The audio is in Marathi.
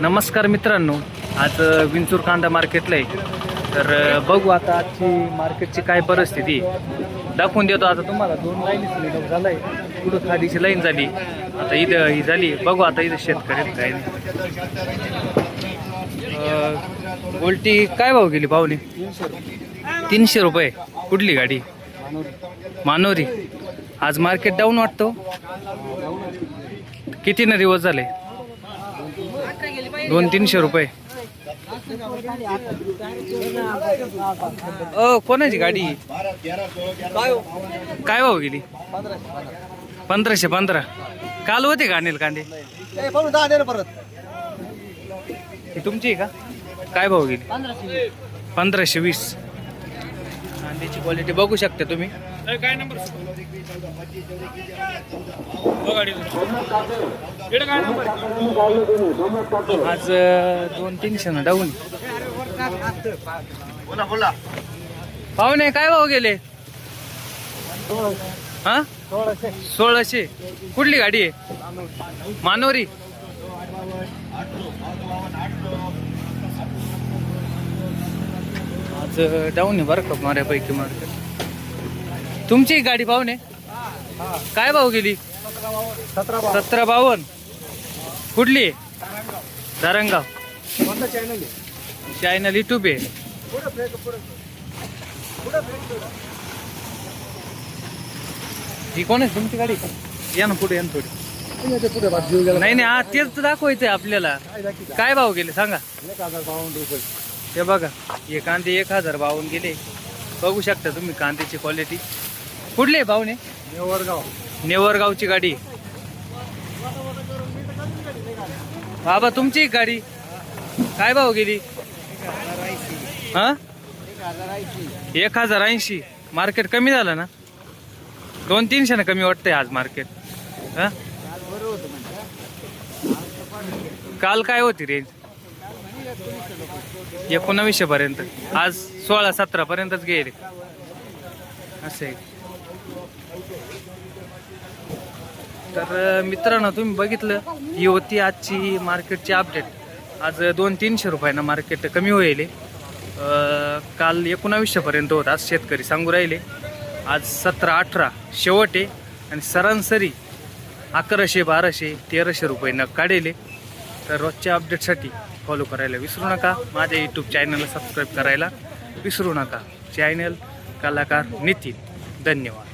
नमस्कार मित्रांनो आज विंचूर कांदा मार्केटला आहे. तर बघू आता आजची मार्केटची काय परिस्थिती. दाखवून देतो आता तुम्हाला दोन लाईन लिडप झालाय. कुठं खादीची लाईन झाली. आता इथं ही झाली. बघू आता इथं शेतकरी काय. उलटी काय भाव गेली पाहुणे तीनशे रुपये. कुठली गाडी? मानोरी. आज मार्केट डाऊन वाटतो. किती ना दिवस झाले? दोन तीनशे रुपये. अ कोणाची गाडी? काय भाव गेली? पंधराशे पंधरा. काल होते का अनिल कांदे? ही तुमची आहे का? काय भाव गेली? पंधराशे वीस. कांद्याची क्वालिटी बघू शकता तुम्ही. काय नंबर आज दोन तीनशे ना डाऊन. बोला बोला. पाहुणे काय भाव गेले? हा? सोळाशे. कुठली गाडी आहे? मानोरी. डाऊन आहे बरं का माऱ्यापैकी मार्केट तुमची एक गाडी पाहुणे काय भाव गेली? सतरा बावन कुठली? आहे धारणगाव चॅनल युट्यूब आहे. ही कोण आहे तुमची गाडी? या ना पुढे या ना थोडी नाही नाही हा तेच तर दाखवायचंय आपल्याला. काय भाव गेले सांगा. हे बघा हे कांदे एक हजार बावन्न गेले. बघू शकता तुम्ही कांद्याची क्वालिटी कुठले आहे भावने नेवरगावची गाडी. बाबा तुमची गाडी. काय भाव गेली? हा? एक हजार ऐंशी. मार्केट कमी झालं ना? दोन तीनशे ना कमी वाटतंय आज मार्केट. हा? काल काय होती रेंज एकोणावीसशे पर्यंत आज सोळा सतरा पर्यंतच गेले. असं. आहे तर मित्रांनो तुम्ही बघितलं ही होती आजची मार्केटची अपडेट आज दोन तीनशे रुपयानं मार्केट कमी होईल. काल एकोणावीसशे पर्यंत होत. आज शेतकरी सांगू राहिले. आज सतरा अठरा शेवट आहे. आणि सरासरी अकराशे बाराशे तेराशे रुपये काढेले. तर रोजच्या अपडेटसाठी फॉलो करायला विसरू नका. माझ्या यूट्यूब चॅनलला सबस्क्राईब करायला विसरू नका. चॅनल कलाकार नितीन. धन्यवाद.